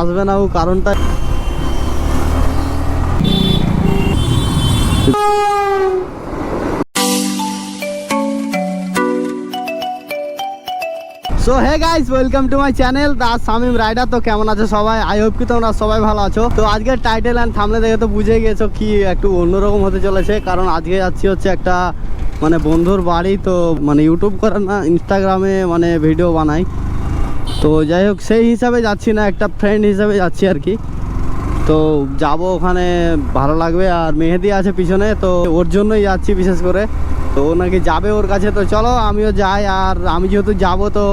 আসবে না ও কারণটা so hey guys welcome to my channel the Samim rider তো কেমন আছো সবাই? আই হোপ কি তোমরা সবাই ভালো আছো। তো আজকের টাইটেল অ্যান্ড থামলে দেখে তো বুঝে গেছো কি একটু অন্যরকম হতে চলেছে। কারণ আজকে যাচ্ছি হচ্ছে একটা মানে বন্ধুর বাড়ি, তো মানে ইউটিউব করে না ইনস্টাগ্রামে মানে ভিডিও বানাই। তো যাই হোক, সেই হিসাবে যাচ্ছি না, একটা ফ্রেন্ড হিসাবে যাচ্ছি আর কি। তো যাব ওখানে, ভালো লাগবে আর মেহেদি আছে পিছনে, তো ওর জন্যই যাচ্ছি বিশেষ করে। তো ও নাকি যাবে ওর কাছে, তো চলো আমিও যাই। আর আমি যেহেতু যাব, তো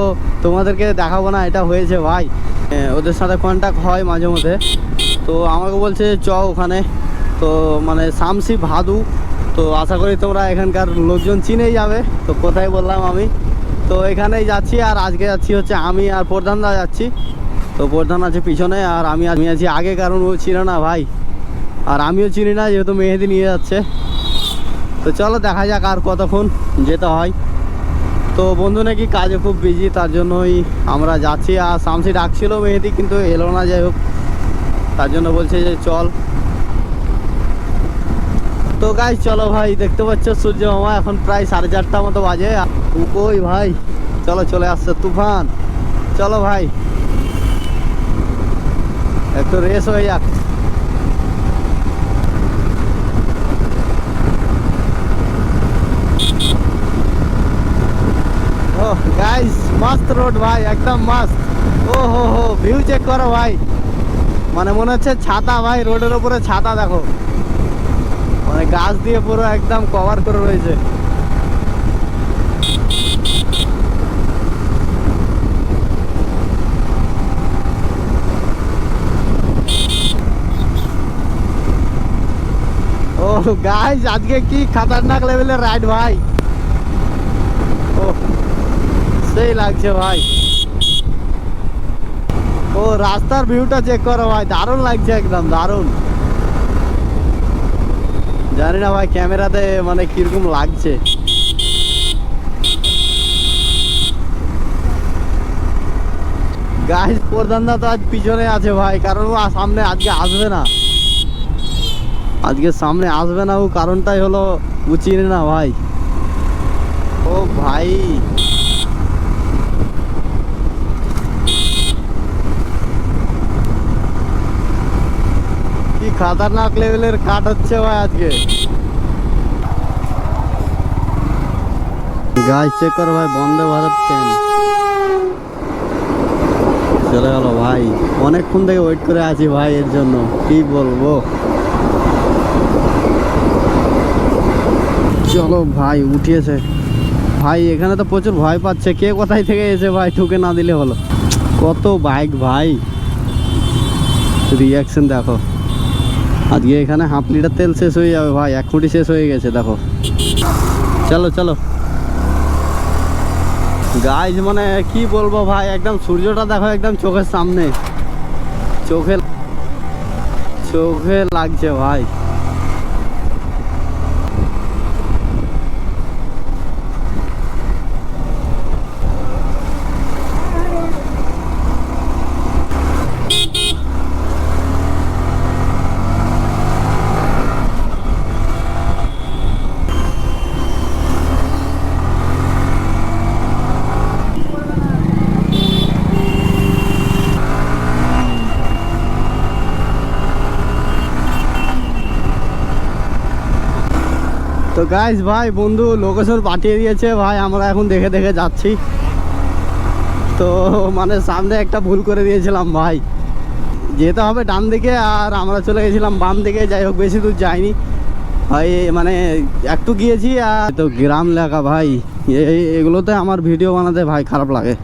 তোমাদেরকে দেখাবো না, এটা হয়েছে ভাই। ওদের সাথে কন্ট্যাক্ট হয় মাঝে মধ্যে। তো আমাকে বলছে, চ ওখানে। তো মানে শামসি ভাদু, তো আশা করি তোমরা এখানকার লোকজন চিনেই যাবে। তো কোথায় বললাম আমি? তো এখানেই যাচ্ছি আর আজকে যাচ্ছি হচ্ছে আমি আর প্রধানদা যাচ্ছি। তো প্রধান আছে পিছনে আর আমি আমি আছি আগে কারণ ও ছিল না ভাই। আর আমিও চিনি না, যেহেতু মেহেদি নিয়ে যাচ্ছে। তো চলো দেখা যাক আর কতক্ষণ যেতে হয়। তো বন্ধু নাকি কাজে খুব বিজি তার জন্যই আমরা যাচ্ছি। আর শামসি ডাকছিল মেহেদি, কিন্তু এলো না, যাই হোক। তার জন্য বলছে যে চল। তো গাই চলো ভাই, দেখতে পাচ্ছ সূর্য মামা এখন প্রায় সাড়ে চারটা মতো বাজে। কই ভাই? চলো চলে আসছে তুফান। চলো ভাই। একটু রেস হয়ে যাক। গাইস মস্ত রোড ভাই, একদম মস্ত ও হো হো ভিউ চেক করো ভাই। মানে মনে হচ্ছে ছাতা ভাই রোডের উপরে ছাতা দেখো। গাছ দিয়ে পুরো একদম কভার করে রয়েছে। ও গাইস আজকে কি খতরনাক লেভেলের রাইড ভাই? ও, সেই লাগছে ভাই। ও, রাস্তার ভিউটা চেক করো ভাই, দারুণ লাগছে একদম, দারুণ। জানি না ভাই, ক্যামেরাতে মানে কীরকম লাগছে। গাইস প্রধানদা তো আজ পিছনে আছে ভাই, কারণ ও সামনে আজকে আসবে না। আজকে সামনে আসবে না, ও কারণটাই হলো ও চিনে না ভাই। ও ভাই। কি খাতারনাক লেভেলের কাট হচ্ছে ভাই আজকে? গাছ চেক করো ভাই, বন্দে ভারত ট্রেন চলে গেল ভাই, অনেকক্ষণ থেকে ওয়েট করে আছি ভাই এর জন্য, কি বলব? চলো ভাই, উঠিয়েছে। ভাই, এখানে তো প্রচুর ভয় পাচ্ছে, কে কোথায় থেকে এসে ভাই ঠুকে না দিলে হলো? কত বাইক ভাই। রিয়াকশন দেখো। আজকে এখানে হাফ লিটার তেল শেষ হয়ে যাবে ভাই, এক কোটি শেষ হয়ে গেছে, দেখো। চলো চলো। গাইজ মানে কি বলব ভাই, একদম সূর্যটা দেখো একদম চোখের সামনে। চোখে চোখে লাগছে ভাই। তো গাইস ভাই, বন্ধু লোকেশন পাঠিয়ে দিয়েছে, ভাই, আমরা এখন দেখে দেখে যাচ্ছি। তো মানে সামনে একটা ভুল করে দিয়েছিলাম, ভাই। যেতে হবে ডান দিকে, আর আমরা চলে গেছিলাম বাম দিকে, যাই হোক, বেশি দূর যাইনি। ভাই মানে একটু গিয়েছি, আর তো গ্রাম এলাকা, ভাই এগুলোতে আমার ভিডিও বানাতে, ভাই, খারাপ লাগে।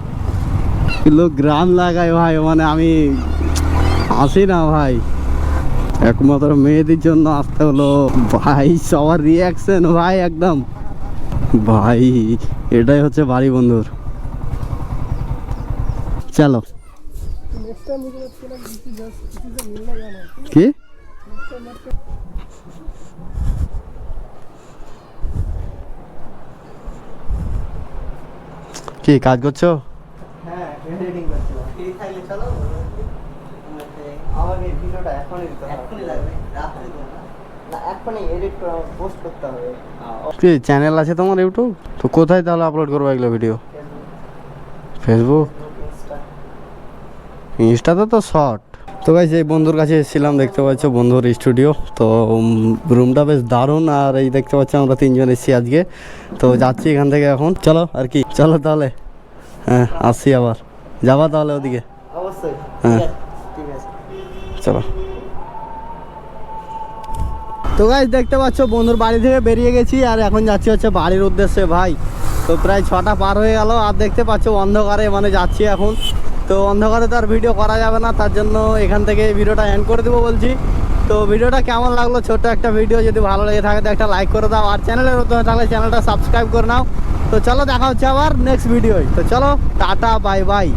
কিন্তু গ্রাম লাগায় ভাই মানে আমি আসি না, ভাই। একমাত্র মেয়েদের জন্য আসতে হলো। ভাই সবার রিয়াকশন ভাই একদম। ভাই এটাই হচ্ছে বাড়ি বন্ধুর। চলো। কি? কি কাজ করছ? হ্যাঁ এডিটিং করছি এই থাকলে চলো। ভিডিওটা এখনই দিতে হবে। এক্ষুনি লাগবে রাত্রে না। না এখনই এডিট করে পোস্ট করতে হবে। কি চ্যানেল আছে তোমার ইউটিউব তো কোথায় তাহলে আপলোড করব এগুলো ভিডিও ফেসবুক ইনস্টাতে তো শর্ট তো গাইজ এই বন্ধুর কাছে এসেছিলাম দেখতে পাচ্ছ বন্ধুর স্টুডিও তো রুমটা বেশ দারুণ আর এই দেখতে পাচ্ছ আমরা তিনজন এসেছি আজকে। তো যাচ্ছি এখান থেকে এখন। চলো আর কি? চলো তাহলে। হ্যাঁ আসছি আবার। যাবা তাহলে ওদিকে। অবশ্যই। হ্যাঁ। চলো। তো গাইজ দেখতে পাচ্ছ, বন্ধুর বাড়ি থেকে বেরিয়ে গেছি আর এখন যাচ্ছি হচ্ছে বাড়ির উদ্দেশ্যে, ভাই। তো প্রায় ছটা পার হয়ে গেল আর দেখতে পাচ্ছ, অন্ধকারে মানে যাচ্ছি এখন। তো অন্ধকারে তো আর ভিডিও করা যাবে না, তার জন্য এখান থেকে ভিডিওটা এন্ড করে দেবো বলছি। তো ভিডিওটা কেমন লাগল, ছোট্ট একটা ভিডিও যদি ভালো লেগে থাকে তো একটা লাইক করে দাও। আর চ্যানেলে নতুন থাকলে চ্যানেলটা সাবস্ক্রাইব করে নাও। তো চলো, দেখা হচ্ছে আবার নেক্সট ভিডিওয় তো চলো, টাটা বাই বাই